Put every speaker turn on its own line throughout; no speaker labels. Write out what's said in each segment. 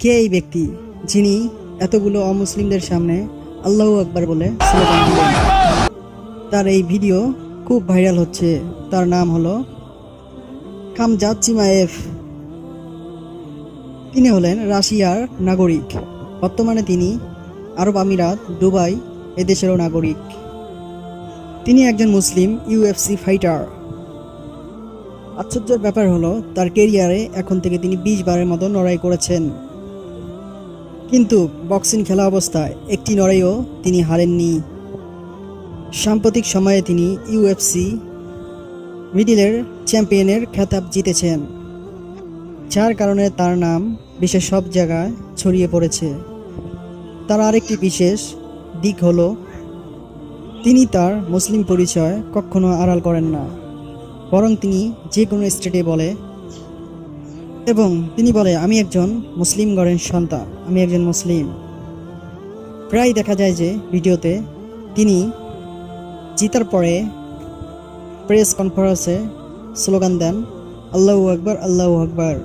কে এই ব্যক্তি যিনি এতগুলো অমুসলিমদের সামনে আল্লাহ আকবার বলে তার এই ভিডিও খুব ভাইরাল হচ্ছে। তার নাম হলো কামজাদ চিমায়েফ। তিনি হলেন রাশিয়ার নাগরিক। বর্তমানে তিনি আরব আমিরাত, দুবাই এদেশেরও নাগরিক। তিনি একজন মুসলিম ইউএফসি ফাইটার। আশ্চর্যের ব্যাপার হলো, তার কেরিয়ারে এখন থেকে তিনি বিশ বারের মতো লড়াই করেছেন। কিন্তু বক্সিং খেলা অবস্থায় একটি লড়াইও তিনি হারেননি। সাম্প্রতিক সময়ে তিনি ইউএফসি মিডিলের চ্যাম্পিয়নের খেতাব জিতেছেন, যার কারণে তার নাম বিশ্বের সব জায়গায় ছড়িয়ে পড়েছে। তার আরেকটি বিশেষ দিক হলো, তিনি তার মুসলিম পরিচয় কখনো আড়াল করেন না, বরং তিনি যে কোনো স্টেটে বলে এবং তিনি বলে, আমি একজন মুসলিম গড়ের সন্তান, আমি একজন মুসলিম। প্রায় দেখা যায় যে ভিডিওতে তিনি জিতার পরে প্রেস কনফারেন্সে স্লোগান দেন, আল্লাহু আকবার আল্লাহু আকবার।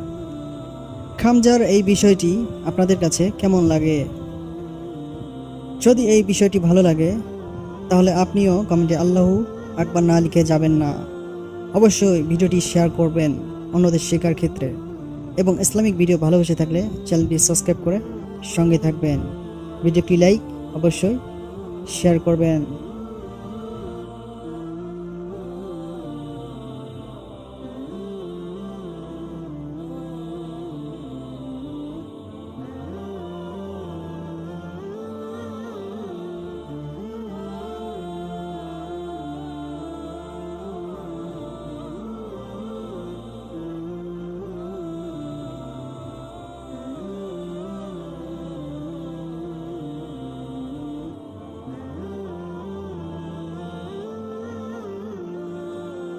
খামজার এই বিষয়টি আপনাদের কাছে কেমন লাগে? যদি এই বিষয়টি ভালো লাগে, তাহলে আপনিও কমেন্টে আল্লাহু আকবার না লিখে যাবেন না। অবশ্যই ভিডিওটি শেয়ার করবেন অন্যদের শেখার ক্ষেত্রে। এবং ইসলামিক ভিডিও ভালোবেসে থাকলে চ্যানেলটি সাবস্ক্রাইব করে সঙ্গে থাকবেন। ভিডিওটি লাইক অবশ্যই শেয়ার করবেন।